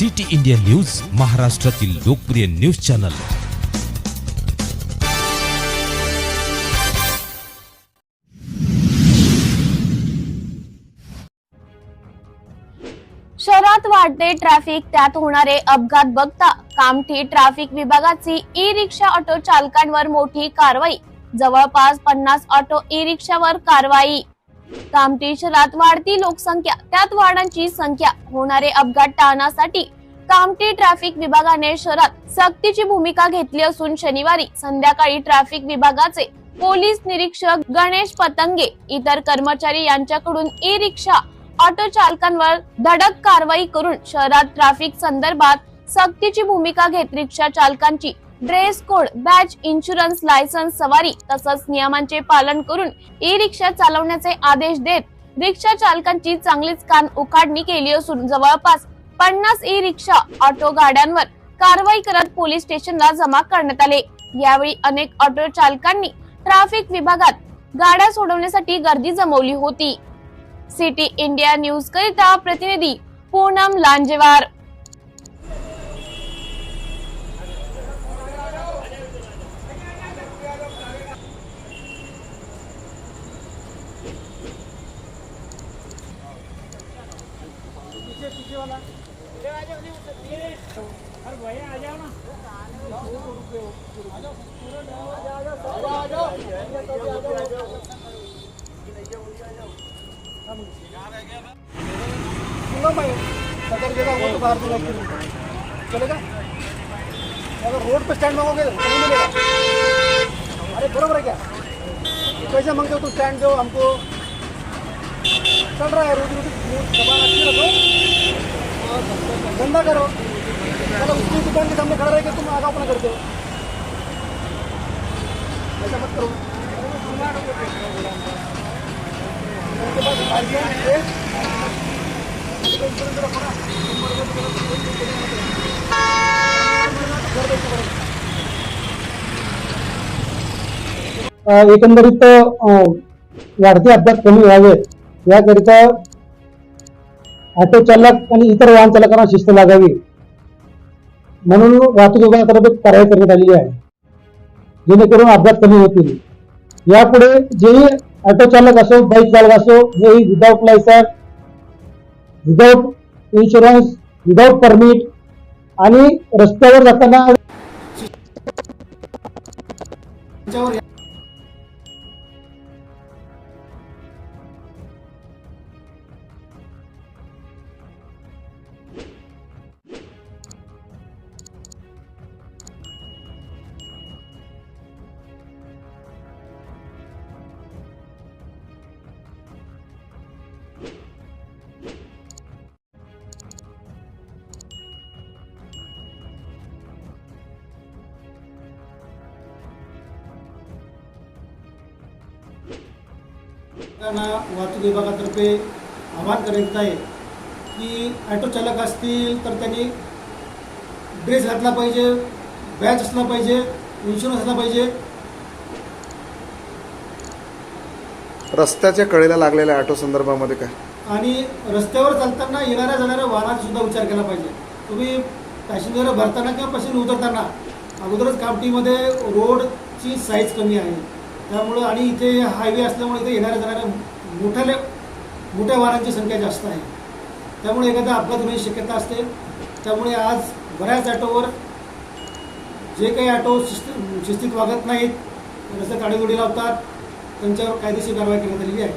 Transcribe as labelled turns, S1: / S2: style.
S1: City India news महाराष्ट्रातील लोकप्रिय news channel.
S2: शहरात वाढते ट्रॅफिक त्यात होणारे अपघात बघता कामठी ट्रॅफिक विभागाची ई रिक्षा ऑटो चालकांवर मोठी कारवाई. जवळपास पन्नास ऑटो ई रिक्षावर कारवाई. कामठी शहरात वाढती लोकसंख्या त्यात वाहनांची संख्या होणारे अपघात टाळण्यासाठी कामठी ट्रॅफिक विभागाने शहरात सक्तीची भूमिका घेतली असून शनिवारी संध्याकाळी ट्रॅफिक विभागाचे पोलीस निरीक्षक गणेश पतंगे इतर कर्मचारी यांच्याकडून ई रिक्षा ऑटो चालकांवर धडक कारवाई करून शहरात ट्रॅफिक संदर्भात सक्तीची भूमिका घेत रिक्षा चालकांची dress code batch insurance licence सवारी तसंच नियमांचे पालन करून ई रिक्षा चालवण्याचे आदेश देत रिक्षा चालकांची चांगलीच कान उखाडणी केली असून जवळपास पन्नास ई रिक्षा ऑटो गाड्यांवर कारवाई करत पोलीस स्टेशनला जमा करण्यात आले. यावेळी अनेक ऑटो चालकांनी ट्रॅफिक विभागात गाड्या सोडवण्यासाठी गर्दी जमवली होती. सिटी इंडिया न्यूज करिता प्रतिनिधी पूनम लांजेवार
S3: तो चलेगा? अगर रोड पे स्टैंड मांगोगे तो नहीं मिलेगा। अरे, बरोबर है क्या? कैसे मांगते हो तुम स्टैंड दो, हमको चल रहा है रोटी रोटी जबान अच्छी रखो। धंधा करो। चलो उसकी दुकान के सामने खड़ा रह के तुम आगा अपना करते हो। ऐसा मत करो। उनके पास लाइसेंस है
S4: एकंदरीत वाढते अपघात कमी व्हावे याकरिता ऑटो चालक आणि इतर वाहन चालकांना शिस्त लागावी. म्हणून वाहतूक विभागातर्फे कारवाई करण्यात आलेली आहे. जेणेकरून अपघात कमी होतील. यापुढे जेही ऑटो चालक असो बाईक चालक असो जेही without licence without insurance without permit आणि रस्त्यावर जाताना
S3: त्यांना वाहतूक विभागातर्फे आवाहन करण्यात आहे की ॲटो चालक असतील तर त्यांनी ड्रेस घातला पाहिजे बॅच असला पाहिजे इन्शुरन्स असला पाहिजे.
S5: रस्त्याच्या कडेला लागलेल्या ऑटो संदर्भामध्ये काय?
S3: आणि रस्त्यावर चालताना येणाऱ्या जाणाऱ्या वाहनाचा सुद्धा विचार केला पाहिजे. तुम्ही पॅसेंजर भरताना किंवा पॅसेंजर उतरताना अगोदरच कामटीमध्ये रोडची साईज कमी आहे. त्यामुळं आणि इथे हायवे असल्यामुळे इथे येणाऱ्या जाणाऱ्या मोठ्या मोठ्या वाहनांची संख्या जास्त आहे. त्यामुळे एखादा अपघात होण्याची शक्यता असते. त्यामुळे आज बऱ्याच ऑटोवर जे काही ऑटो शिस्त शिस्तीत वागत नाहीत रस्त्यात आडीगोडी लावतात त्यांच्यावर कायदेशीर कारवाई करण्यात आलेली आहे.